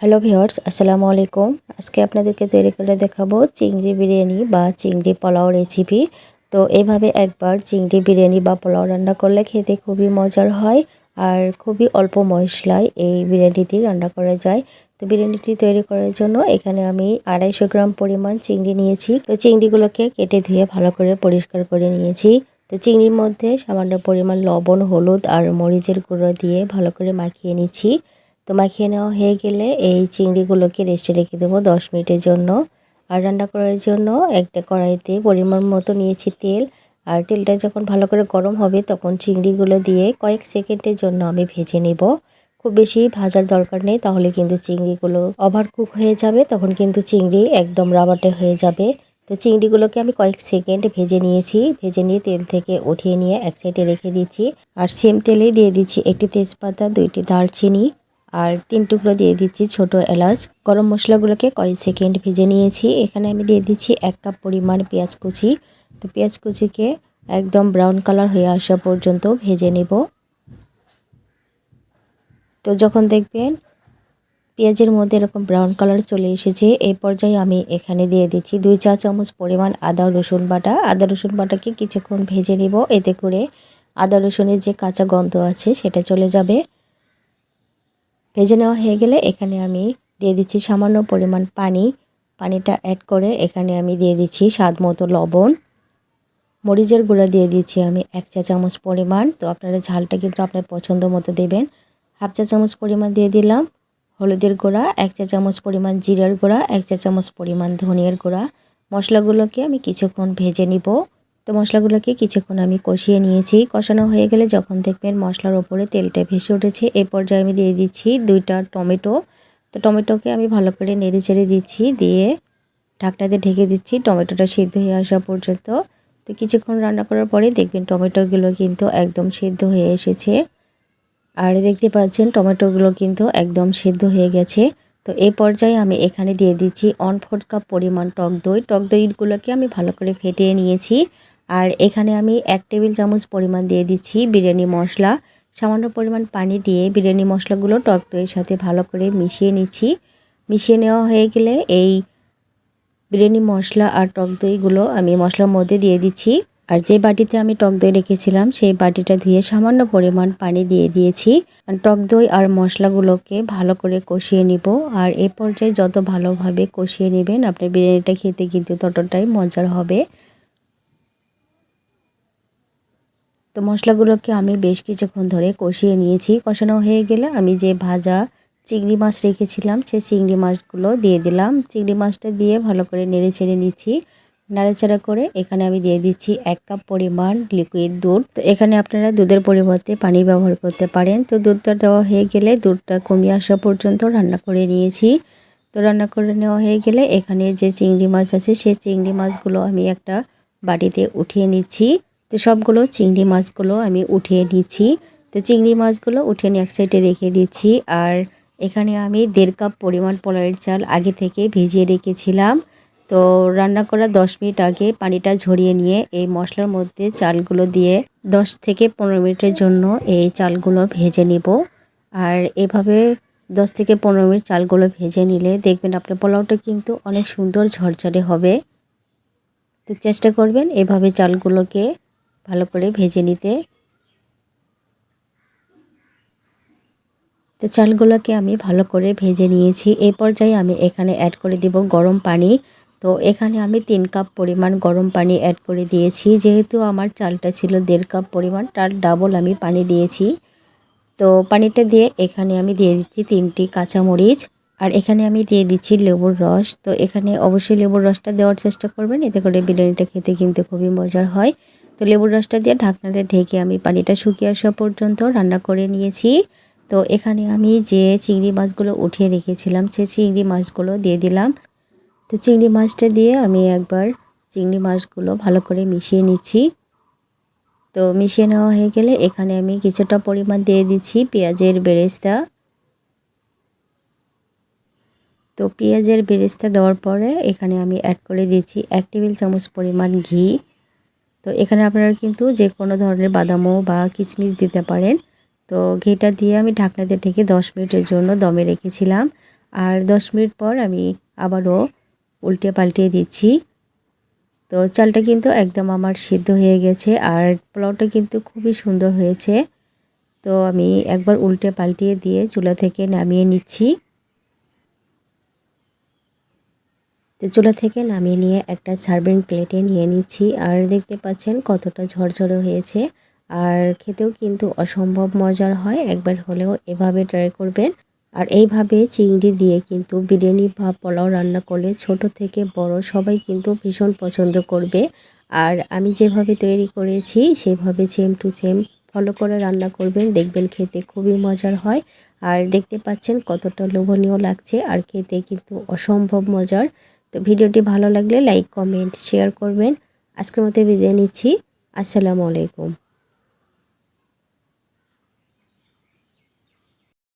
Hello viewers আসসালামু আলাইকুম। আজকে আপনাদেরকে তৈরি করে দেখাবো চিংড়ি বিরিয়ানি বা চিংড়ি পোলাও রেসিপি তো এভাবে একবার চিংড়ি বিরিয়ানি বা পোলাও রান্না করলে খেতে খুবই মজার হয় আর খুবই অল্প মশলায় এই বিরিয়ানিটি রান্না করা যায়। তো বিরিয়ানিটি তৈরি করার জন্য এখানে আমি আড়াইশো গ্রাম পরিমাণ চিংড়ি নিয়েছি। তো চিংড়িগুলোকে কেটে ধুয়ে ভালো করে পরিষ্কার করে নিয়েছি। তো চিংড়ির মধ্যে সামান্য পরিমাণ লবণ, হলুদ আর মরিচের গুঁড়ো দিয়ে ভালো করে মাখিয়ে নিচ্ছি। তো মাখিয়ে নেওয়া হয়ে গেলে এই চিংড়িগুলোকে রেস্টে রেখে দেবো দশ মিনিটের জন্য। আর রান্না করার জন্য একটা কড়াইতে পরিমাণ মতো নিয়েছি তেল। আর তেলটা যখন ভালো করে গরম হবে তখন চিংড়িগুলো দিয়ে কয়েক সেকেন্ডের জন্য আমি ভেজে নেব। খুব বেশি ভাজার দরকার নেই, তাহলে কিন্তু চিংড়িগুলো ওভার কুক হয়ে যাবে, তখন কিন্তু চিংড়ি একদম রাবাটে হয়ে যাবে। তো চিংড়িগুলোকে আমি কয়েক সেকেন্ড ভেজে নিয়েছি। ভেজে নিয়ে তেল থেকে উঠিয়ে নিয়ে এক সাইডে রেখে দিচ্ছি। আর সেম তেলেই দিয়ে দিচ্ছি একটি তেজপাতা, দুইটি দারচিনি। আর তিন টুকরো দিয়ে দিচ্ছি ছোট এলাচ। গরম মশলাগুলোকে কয়েক সেকেন্ড ভেজে নিয়েছি। এখানে আমি দিয়ে দিচ্ছি এক কাপ পরিমাণ পেঁয়াজ কুচি। তো পেঁয়াজ কুচিকে একদম ব্রাউন কালার হয়ে আসা পর্যন্ত ভেজে নেব। তো যখন দেখবেন পেঁয়াজের মধ্যে এরকম ব্রাউন কালার চলে এসেছে, এই পর্যায়ে আমি এখানে দিয়ে দিচ্ছি দুই চা চামচ পরিমাণ আদা, রসুন বাটা। আদা, রসুন বাটাকে কিছুক্ষণ ভেজে নিব। এতে করে আদা, রসুনের যে কাঁচা গন্ধ আছে সেটা চলে যাবে। ভেজে নেওয়া হয়ে গেলে এখানে আমি দিয়ে দিচ্ছি সামান্য পরিমাণ পানি। পানিটা অ্যাড করে এখানে আমি দিয়ে দিচ্ছি স্বাদ মতো লবণ। মরিচের গুঁড়া দিয়ে দিচ্ছি আমি এক চা চামচ পরিমাণ। তো আপনারা ঝালটা কিন্তু আপনার পছন্দ মতো দেবেন। হাফ চা চামচ পরিমাণ দিয়ে দিলাম হলুদের গুঁড়া, এক চা চামচ পরিমাণ জিরার গুঁড়া, এক চা চামচ পরিমাণ ধনিয়ার গুঁড়া। মশলাগুলোকে আমি কিছুক্ষণ ভেজে নিব। তো মশলাগুলোকে কিছুক্ষণ আমি কষিয়ে নিয়েছি। কষানো হয়ে গেলে যখন দেখবেন মশলার ওপরে তেলটা ভেসে উঠেছে, এ পর্যায়ে আমি দিয়ে দিচ্ছি দুইটা টমেটো। তো টমেটোকে আমি ভালো করে নেড়ে চেড়ে দিচ্ছি, দিয়ে ঢাকনাতে ঢেকে দিচ্ছি। টমেটোটা সিদ্ধ হয়ে আসা পর্যন্ত। তো কিছুক্ষণ রান্না করার পরে দেখবেন টমেটোগুলো কিন্তু একদম সিদ্ধ হয়ে এসেছে। আর দেখতে পাচ্ছেন টমেটোগুলো কিন্তু একদম সিদ্ধ হয়ে গেছে। তো এই পর্যায়ে আমি এখানে দিয়ে দিচ্ছি অন ফোর্থ কাপ পরিমাণ টক দই। টক দইগুলোকে আমি ভালো করে ফেটিয়ে নিয়েছি। আর এখানে আমি এক টেবিল চামচ পরিমাণ দিয়ে দিচ্ছি বিরিয়ানি মশলা। সামান্য পরিমাণ পানি দিয়ে বিরিয়ানি মশলাগুলো টক দইয়ের সাথে ভালো করে মিশিয়ে নিচ্ছি। মিশিয়ে নেওয়া হয়ে গেলে এই বিরিয়ানি মশলা আর টক দইগুলো আমি মশলার মধ্যে দিয়ে দিচ্ছি। আর যে বাটিতে আমি টক দই রেখেছিলাম, সেই বাটিটা ধুয়ে সামান্য পরিমাণ পানি দিয়ে দিয়েছি। টক দই আর মশলাগুলোকে ভালো করে কষিয়ে নিব। আর এ পর্যায়ে যত ভালোভাবে কষিয়ে নেবেন, আপনার বিরিয়ানিটা খেতে কিন্তু ততটাই মজার হবে। তো মশলাগুলোকে আমি বেশ কিছুক্ষণ ধরে কষিয়ে নিয়েছি। কষানো হয়ে গেলে আমি যে ভাজা চিংড়ি মাছ রেখেছিলাম, সেই চিংড়ি মাছগুলো দিয়ে দিলাম। চিংড়ি মাছটা দিয়ে ভালো করে নেড়ে ছেড়ে নিচ্ছি। নাড়াচাড়া করে এখানে আমি দিয়ে দিচ্ছি এক কাপ পরিমাণ লিকুইড দুধ। তো এখানে আপনারা দুধের পরিবর্তে পানি ব্যবহার করতে পারেন। তো দুধটা দেওয়া হয়ে গেলে দুধটা কমিয়ে আসা পর্যন্ত রান্না করে নিয়েছি। তো রান্না করে নেওয়া হয়ে গেলে এখানে যে চিংড়ি মাছ আছে, সেই চিংড়ি মাছগুলো আমি একটা বাটিতে উঠিয়ে নিচ্ছি। তো সবগুলো চিংড়ি মাছগুলো আমি উঠিয়ে নিচ্ছি। তো চিংড়ি মাছগুলো উঠিয়ে নিয়ে এক সাইডে রেখে দিচ্ছি। আর এখানে আমি দেড় কাপ পরিমাণ পোলাওয়ের চাল আগে থেকে ভিজিয়ে রেখেছিলাম। তো রান্না করা দশ মিনিট আগে পানিটা ঝরিয়ে নিয়ে এই মশলার মধ্যে চালগুলো দিয়ে দশ থেকে পনেরো মিনিটের জন্য এই চালগুলো ভেজে নিব। আর এভাবে দশ থেকে পনেরো মিনিট চালগুলো ভেজে নিলে দেখবেন আপনার পোলাওটা কিন্তু অনেক সুন্দর ঝরঝরে হবে। তো চেষ্টা করবেন এভাবে চালগুলোকে ভালো করে ভেজে নিতে। তো চালগুলোকে আমি ভালো করে ভেজে নিয়েছি। এই পর্যায়ে আমি এখানে অ্যাড করে দিব গরম পানি। তো এখানে আমি তিন কাপ পরিমাণ গরম পানি অ্যাড করে দিয়েছি। যেহেতু আমার চালটা ছিল দেড় কাপ পরিমাণ, তার ডাবল আমি পানি দিয়েছি। তো পানিটা দিয়ে এখানে আমি দিয়ে দিচ্ছি তিনটি কাঁচামরিচ। আর এখানে আমি দিয়ে দিচ্ছি লেবুর রস। তো এখানে অবশ্যই লেবুর রসটা দেওয়ার চেষ্টা করবেন। এতে করে বিরিয়ানিটা খেতে কিন্তু খুবই মজার হয়। তো লেবুর রসটা দিয়ে ঢাকনাটা ঢেকে আমি পানিটা শুকিয়ে আসা পর্যন্ত রান্না করে নিয়েছি। তো এখানে আমি যে চিংড়ি মাছগুলো উঠিয়ে রেখেছিলাম, সে চিংড়ি মাছগুলো দিয়ে দিলাম। তো চিংড়ি মাছটা দিয়ে আমি একবার চিংড়ি মাছগুলো ভালো করে মিশিয়ে নিচ্ছি। তো মিশিয়ে নেওয়া হয়ে গেলে এখানে আমি কিছুটা পরিমাণ দিয়ে দিচ্ছি পেঁয়াজের বেরেস্তা। তো পেঁয়াজের বেরেস্তা দেওয়ার পরে এখানে আমি অ্যাড করে দিচ্ছি এক টেবিল চামচ পরিমাণ ঘি। তো এখানে আপনারা কিন্তু যে কোনো ধরনের বাদামও বা কিশমিশ দিতে পারেন। তো ঘিটা দিয়ে আমি ঢাকনাতে ঢেকে দশ মিনিটের জন্য দমে রেখেছিলাম। আর দশ মিনিট পর আমি আবারও উল্টে পাল্টিয়ে দিচ্ছি। তো চালটা কিন্তু একদম আমার সিদ্ধ হয়ে গেছে আর পোলাওটা কিন্তু খুবই সুন্দর হয়েছে। তো আমি একবার উল্টে পাল্টিয়ে দিয়ে চুলা থেকে নামিয়ে নিচ্ছি। তো চুলা থেকে নামিয়ে নিয়ে একটা সার্ভিং প্লেটে নিয়ে নিচ্ছি। আর দেখতে পাচ্ছেন কতটা ঝরঝরে হয়েছে। আর খেতেও কিন্তু অসম্ভব মজার হয়। একবার হলেও এভাবে ট্রাই করবেন। আর এইভাবে চিংড়ি দিয়ে কিন্তু বিরিয়ানি বা পোলাও রান্না করলে ছোট থেকে বড় সবাই কিন্তু ভীষণ পছন্দ করবে। আর আমি যেভাবে তৈরি করেছি, সেভাবে সেম টু সেম ফলো করে রান্না করবেন। দেখবেন খেতে খুবই মজার হয়। আর দেখতে পাচ্ছেন কতটা লোভনীয় লাগছে। আর খেতে কিন্তু অসম্ভব মজার। তো ভিডিওটি ভালো লাগলে লাইক কমেন্ট শেয়ার করবেন। আজকের মতো বিদায় নিচ্ছি। আসসালামু আলাইকুম।